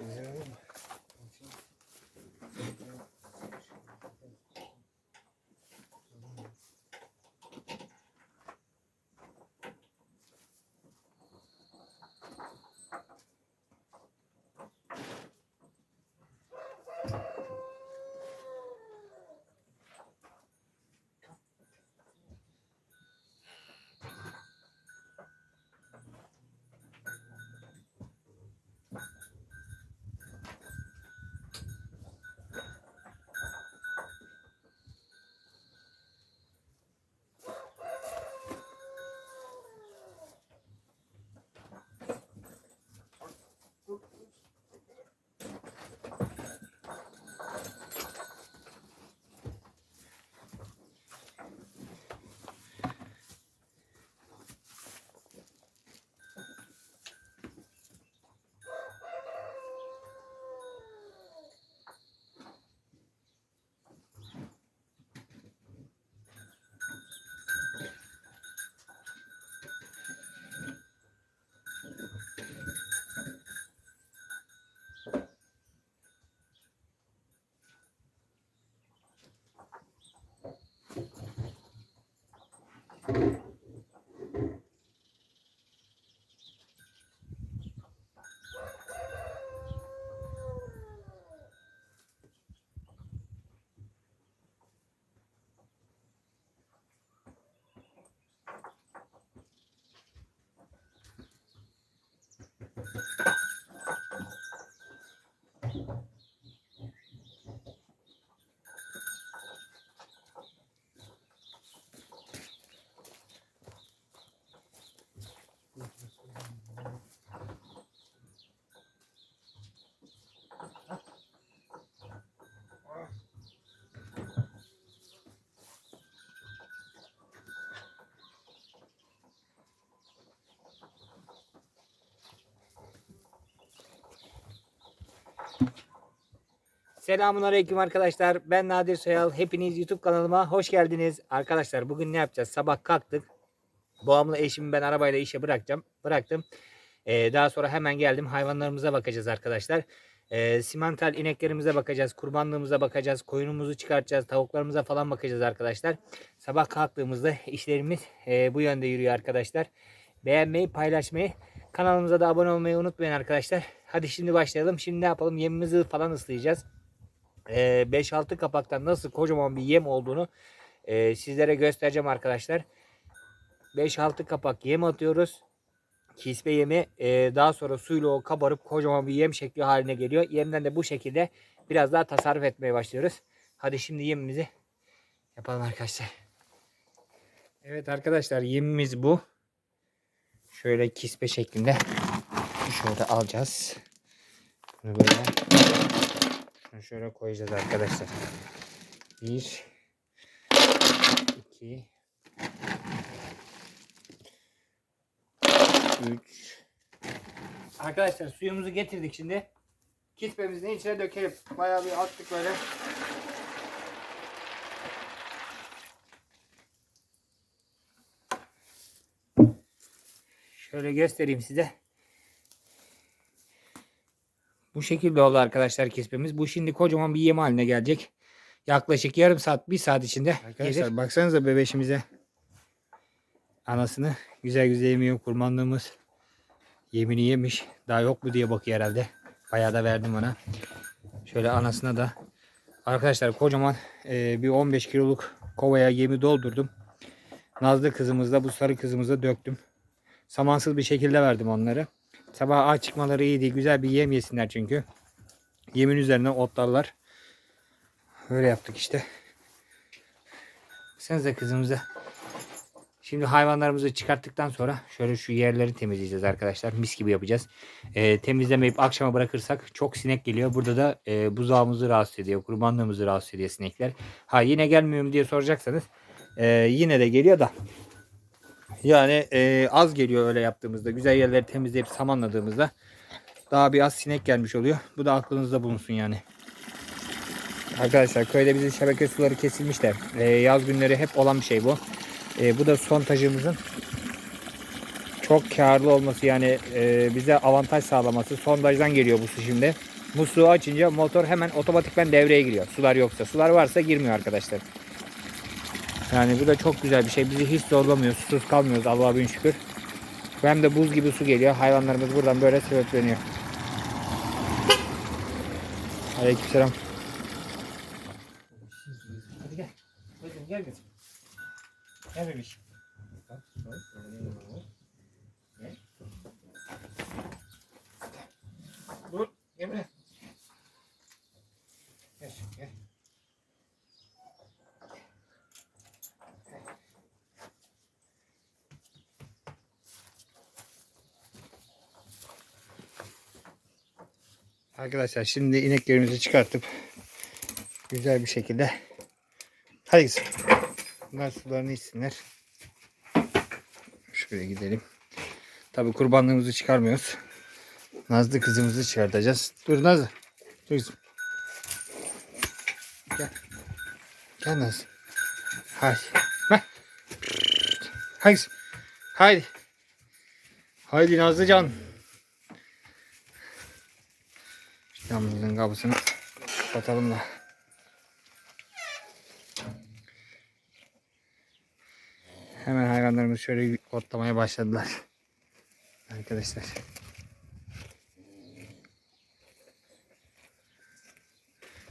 Взял. Selamun Aleyküm arkadaşlar. Ben Nadir Soyal. Hepiniz YouTube kanalıma hoş geldiniz. Arkadaşlar bugün ne yapacağız? Sabah kalktık. Babamla eşimi ben arabayla işe bırakacağım. Bıraktım. Ee, daha sonra hemen geldim. Hayvanlarımıza bakacağız arkadaşlar. Ee, simental ineklerimize bakacağız. Kurbanlığımıza bakacağız. Koyunumuzu çıkartacağız. Tavuklarımıza falan bakacağız arkadaşlar. Sabah kalktığımızda işlerimiz e, bu yönde yürüyor arkadaşlar. Beğenmeyi, paylaşmayı, kanalımıza da abone olmayı unutmayın arkadaşlar. Hadi şimdi başlayalım. Şimdi ne yapalım? Yemimizi falan ıslayacağız. Ee, 5-6 kapaktan nasıl kocaman bir yem olduğunu e, sizlere göstereceğim arkadaşlar. 5-6 kapak yem atıyoruz. Kispe yemi e, daha sonra suyla o kabarıp kocaman bir yem şekli haline geliyor. Yemden de bu şekilde biraz daha tasarruf etmeye başlıyoruz. Hadi şimdi yemimizi yapalım arkadaşlar. Evet arkadaşlar yemimiz bu. Şöyle kispe şeklinde şöyle alacağız. Bunu böyle şunu şöyle koyacağız arkadaşlar. Bir, iki, üç. Arkadaşlar suyumuzu getirdik şimdi. Kispemizin içine dökelim. Bayağı bir attık böyle. Şöyle göstereyim size. Bu şekilde oldu arkadaşlar kesmemiz. Bu şimdi kocaman bir yem haline gelecek. Yaklaşık yarım saat, bir saat içinde Arkadaşlar gelir. baksanıza bebeşimize. Anasını güzel güzel yemiyor. Kurbanlığımız yemini yemiş. Daha yok mu diye bakıyor herhalde. Bayağı da verdim ona. Şöyle anasına da. Arkadaşlar kocaman e, bir 15 kiloluk kovaya yemi doldurdum. Nazlı kızımızla bu sarı kızımıza döktüm. Samansız bir şekilde verdim onları. Sabah aç çıkmaları iyi değil. Güzel bir yem yesinler çünkü. Yemin üzerine otlarlar. Öyle yaptık işte. Baksanıza kızımıza. Şimdi hayvanlarımızı çıkarttıktan sonra şöyle şu yerleri temizleyeceğiz arkadaşlar. Mis gibi yapacağız. Ee, temizlemeyip akşama bırakırsak çok sinek geliyor. Burada da e, buzağımızı rahatsız ediyor. Kurbanlığımızı rahatsız ediyor sinekler. Ha yine gelmiyor mu diye soracaksanız. e, yine de geliyor da yani e, az geliyor öyle yaptığımızda. Güzel yerleri temizleyip samanladığımızda daha bir az sinek gelmiş oluyor. Bu da aklınızda bulunsun yani. Arkadaşlar köyde bizim şebeke suları kesilmiş de e, yaz günleri hep olan bir şey bu. E, bu da son tacımızın çok karlı olması yani e, bize avantaj sağlaması sondajdan geliyor bu su şimdi. Musluğu açınca motor hemen otomatikman devreye giriyor. Sular yoksa. Sular varsa girmiyor arkadaşlar. Yani bu da çok güzel bir şey. Bizi hiç zorlamıyor. Susuz kalmıyoruz Allah'a bin şükür. Hem de buz gibi su geliyor. Hayvanlarımız buradan böyle sebepleniyor. Aleykümselam. Hadi gel. Kızım gel kızım. Gel bebiş. Dur. Buraya. Gel. Gel. Arkadaşlar şimdi ineklerimizi çıkartıp güzel bir şekilde hadi. Bunlar sularını içsinler. Şöyle gidelim. Tabi kurbanlığımızı çıkarmıyoruz. Nazlı kızımızı çıkartacağız. Dur Nazlı. Dur kızım. Gel. Gel Nazlı. Haydi. Bak. Haydi. Haydi. Haydi Nazlıcan. Kapısını kapatalım da. Hemen hayvanlarımız şöyle otlamaya başladılar. Arkadaşlar.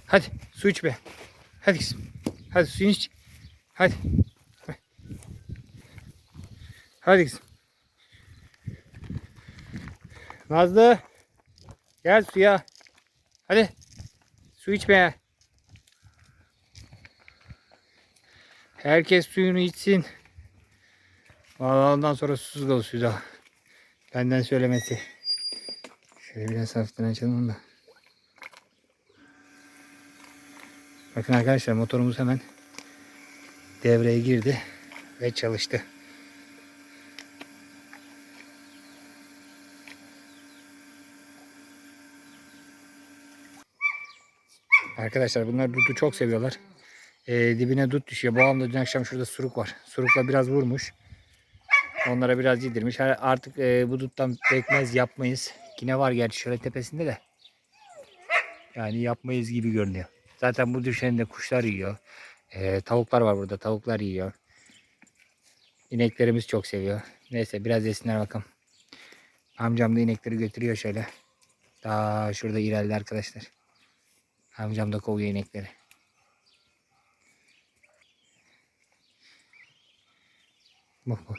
Hadi su iç be. Hadi kızım. Hadi suyunu iç. Hadi. Hadi kızım. Nazlı. Gel suya. Hadi. Su içmeye. Herkes suyunu içsin. Vallahi ondan sonra susuz kalır suda. Benden söylemesi. Şöyle biraz hafiften açalım da. Bakın arkadaşlar motorumuz hemen devreye girdi ve çalıştı. Arkadaşlar bunlar dutu çok seviyorlar. Ee, dibine dut düşüyor. Bu anda dün akşam şurada suruk var. Surukla biraz vurmuş. Onlara biraz yedirmiş. Artık e, bu duttan pekmez yapmayız. Yine var gerçi şöyle tepesinde de. Yani yapmayız gibi görünüyor. Zaten bu düşeni de kuşlar yiyor. Ee, tavuklar var burada. Tavuklar yiyor. İneklerimiz çok seviyor. Neyse biraz yesinler bakalım. Amcam da inekleri götürüyor şöyle. Daha şurada ileride arkadaşlar. Amcam da kovuyor inekleri. Bak bak.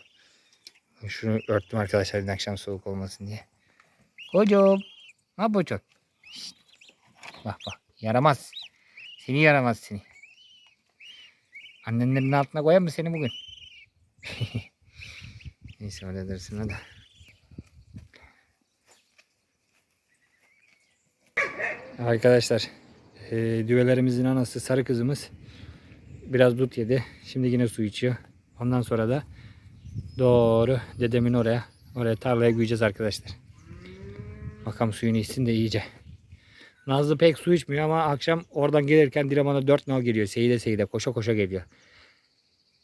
Şunu örttüm arkadaşlar dün akşam soğuk olmasın diye. Kocam. Ne yapıyorsun? Şşt. Bak bak. Yaramaz. Seni yaramaz seni. Annenlerin altına koyar mı seni bugün? Neyse öyle dersin hadi. Arkadaşlar e, düvelerimizin anası sarı kızımız biraz dut yedi. Şimdi yine su içiyor. Ondan sonra da doğru dedemin oraya oraya tarlaya güyeceğiz arkadaşlar. Bakalım suyunu içsin de iyice. Nazlı pek su içmiyor ama akşam oradan gelirken Dilaman'a 4 nal geliyor. Seyide seyide koşa koşa geliyor.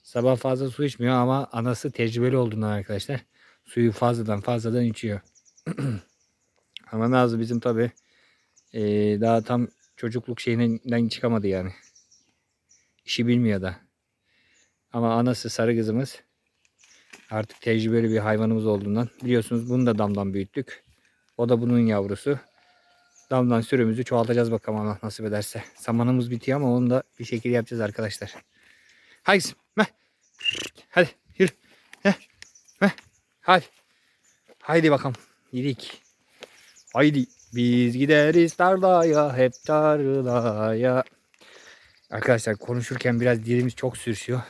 Sabah fazla su içmiyor ama anası tecrübeli olduğundan arkadaşlar suyu fazladan fazladan içiyor. ama Nazlı bizim tabi daha tam çocukluk şeyinden çıkamadı yani. İşi bilmiyor da. Ama anası sarı kızımız artık tecrübeli bir hayvanımız olduğundan biliyorsunuz bunu da damdan büyüttük. O da bunun yavrusu. Damdan sürümüzü çoğaltacağız bakalım Allah nasip ederse. Samanımız bitiyor ama onu da bir şekilde yapacağız arkadaşlar. Haydi kızım. Hadi yürü. Heh. Heh. Hadi. Haydi bakalım. Yedik. Haydi. Biz gideriz tarlaya hep tarlaya. Arkadaşlar konuşurken biraz dilimiz çok sürüşüyor.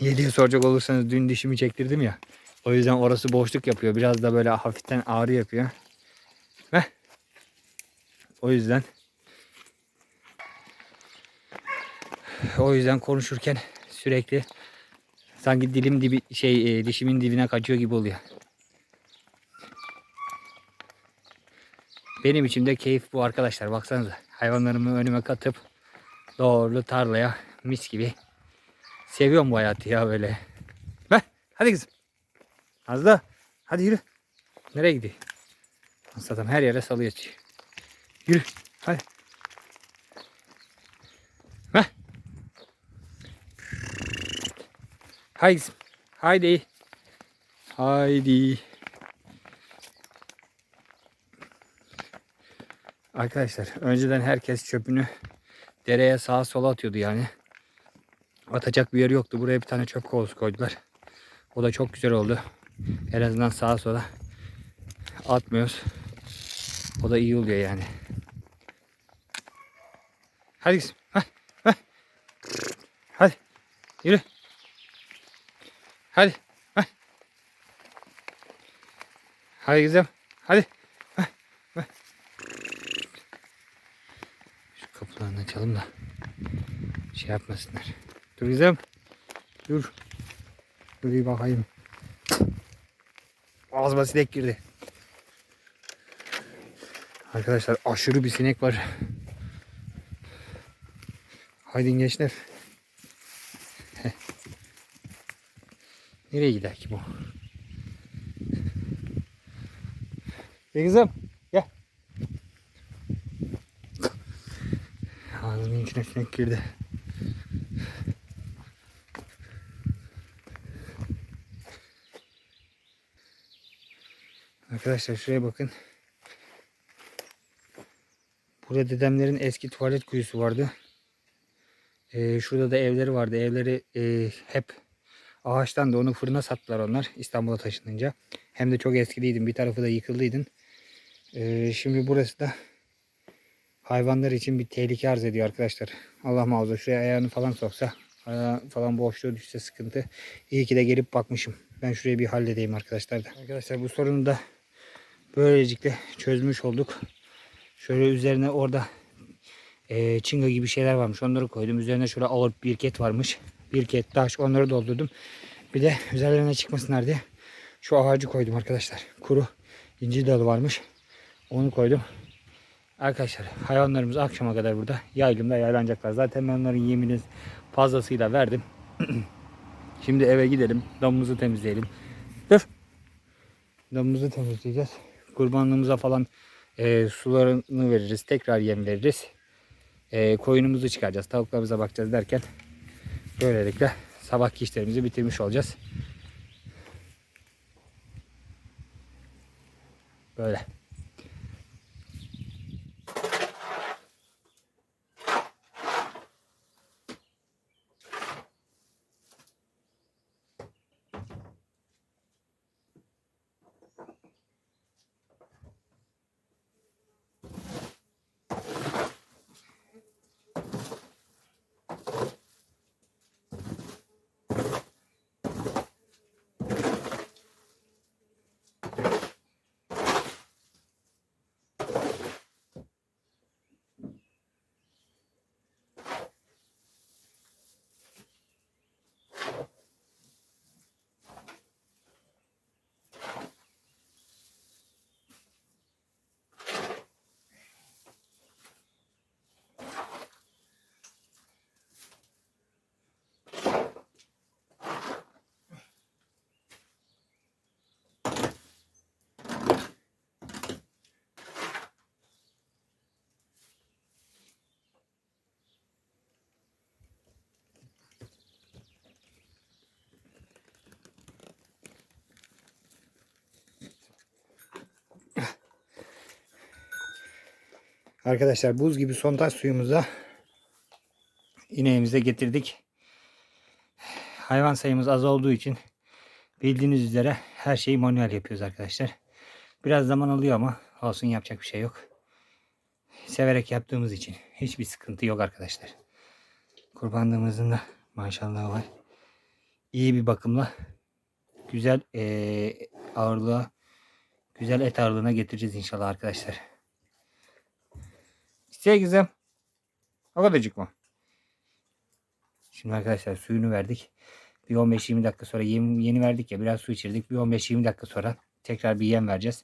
Niye diye soracak olursanız dün dişimi çektirdim ya. O yüzden orası boşluk yapıyor. Biraz da böyle hafiften ağrı yapıyor. Heh. O yüzden o yüzden konuşurken sürekli sanki dilim dibi şey e, dişimin dibine kaçıyor gibi oluyor. Benim için de keyif bu arkadaşlar. Baksanıza hayvanlarımı önüme katıp doğru tarlaya mis gibi seviyorum bu hayatı ya böyle. Heh, hadi kızım. Nazlı. Hadi yürü. Nereye gidiyor? Adam her yere salıyor. Yürü. Hadi. Heh. Haydi. Haydi. Haydi. Arkadaşlar önceden herkes çöpünü dereye sağa sola atıyordu yani. Atacak bir yer yoktu. Buraya bir tane çöp kovası koydular. O da çok güzel oldu. En azından sağa sola atmıyoruz. O da iyi oluyor yani. Hadi kızım. Hadi. Hadi. Hadi. Yürü. Hadi. Hadi. Hadi kızım. Hadi. Şu kapılarını açalım da şey yapmasınlar. Dur kızım. Dur. Dur bir bakayım. Ağzıma sinek girdi. Arkadaşlar aşırı bir sinek var. Haydi gençler. Nereye gider ki bu? Gel kızım. Gel. Ağzımın içine sinek girdi. Arkadaşlar şuraya bakın. Burada dedemlerin eski tuvalet kuyusu vardı. Ee, şurada da evleri vardı. Evleri e, hep ağaçtan da onu fırına sattılar onlar İstanbul'a taşınınca. Hem de çok eskiliydim. Bir tarafı da yıkıldıydın. Ee, şimdi burası da hayvanlar için bir tehlike arz ediyor arkadaşlar. Allah muhafaza şuraya ayağını falan soksa falan boşluğu düşse sıkıntı. İyi ki de gelip bakmışım. Ben şurayı bir halledeyim arkadaşlar da. Arkadaşlar bu sorunu da böylelikle çözmüş olduk. Şöyle üzerine orada e, çinga gibi şeyler varmış. Onları koydum. Üzerine şöyle ağır bir ket varmış. Bir ket taş onları doldurdum. Bir de üzerlerine çıkmasınlar diye şu ağacı koydum arkadaşlar. Kuru incir dalı varmış. Onu koydum. Arkadaşlar hayvanlarımız akşama kadar burada yaylımda yaylanacaklar. Zaten ben onların yemini fazlasıyla verdim. Şimdi eve gidelim. Damımızı temizleyelim. Dur. Damımızı temizleyeceğiz. Kurbanlığımıza falan e, sularını veririz. Tekrar yem veririz. E, koyunumuzu çıkaracağız. Tavuklarımıza bakacağız derken böylelikle sabahki işlerimizi bitirmiş olacağız. Böyle. Arkadaşlar buz gibi sondaj suyumuzu da ineğimize getirdik. Hayvan sayımız az olduğu için bildiğiniz üzere her şeyi manuel yapıyoruz arkadaşlar. Biraz zaman alıyor ama olsun yapacak bir şey yok. Severek yaptığımız için hiçbir sıkıntı yok arkadaşlar. Kurbanlığımızın da maşallah var. İyi bir bakımla güzel eee ağırlığa güzel et ağırlığına getireceğiz inşallah arkadaşlar. İsteye kızım. O kadarcık mı? Şimdi arkadaşlar suyunu verdik. Bir 15-20 dakika sonra yem, yeni verdik ya biraz su içirdik. Bir 15-20 dakika sonra tekrar bir yem vereceğiz.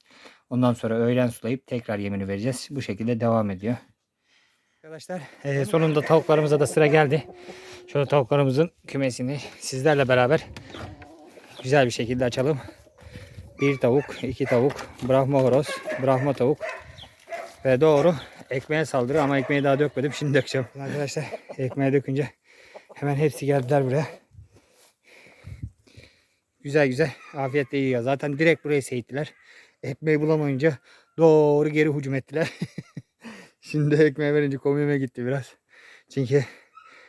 Ondan sonra öğlen sulayıp tekrar yemini vereceğiz. Bu şekilde devam ediyor. Arkadaşlar eee, sonunda tavuklarımıza da sıra geldi. Şöyle tavuklarımızın kümesini sizlerle beraber güzel bir şekilde açalım. Bir tavuk, iki tavuk, Brahma horoz, Brahma tavuk ve doğru ekmeğe saldırı ama ekmeği daha dökmedim. Şimdi dökeceğim. Arkadaşlar ekmeğe dökünce hemen hepsi geldiler buraya. Güzel güzel. Afiyetle yiyor. Zaten direkt buraya seyittiler. Ekmeği bulamayınca doğru geri hücum ettiler. Şimdi ekmeği verince komiğime gitti biraz. Çünkü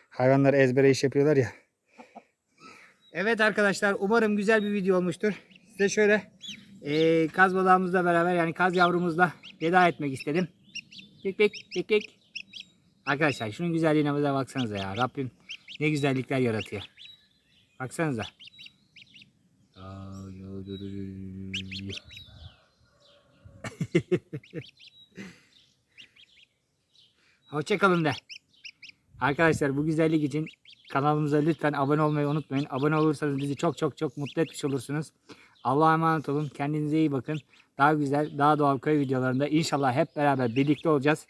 hayvanlar ezbere iş yapıyorlar ya. Evet arkadaşlar umarım güzel bir video olmuştur. Size şöyle eee kaz balığımızla beraber yani kaz yavrumuzla veda etmek istedim. Pik pik pik pik. Arkadaşlar şunun güzelliğine bize baksanıza ya. Rabbim ne güzellikler yaratıyor. Baksanıza. Hoşçakalın de. Arkadaşlar bu güzellik için kanalımıza lütfen abone olmayı unutmayın. Abone olursanız bizi çok çok çok mutlu etmiş olursunuz. Allah'a emanet olun. Kendinize iyi bakın. Daha güzel, daha doğal köy videolarında inşallah hep beraber birlikte olacağız.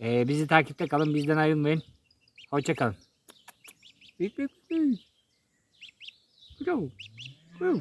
Ee, bizi takipte kalın. Bizden ayrılmayın. Hoşçakalın. Bip bip bip. Go. Go.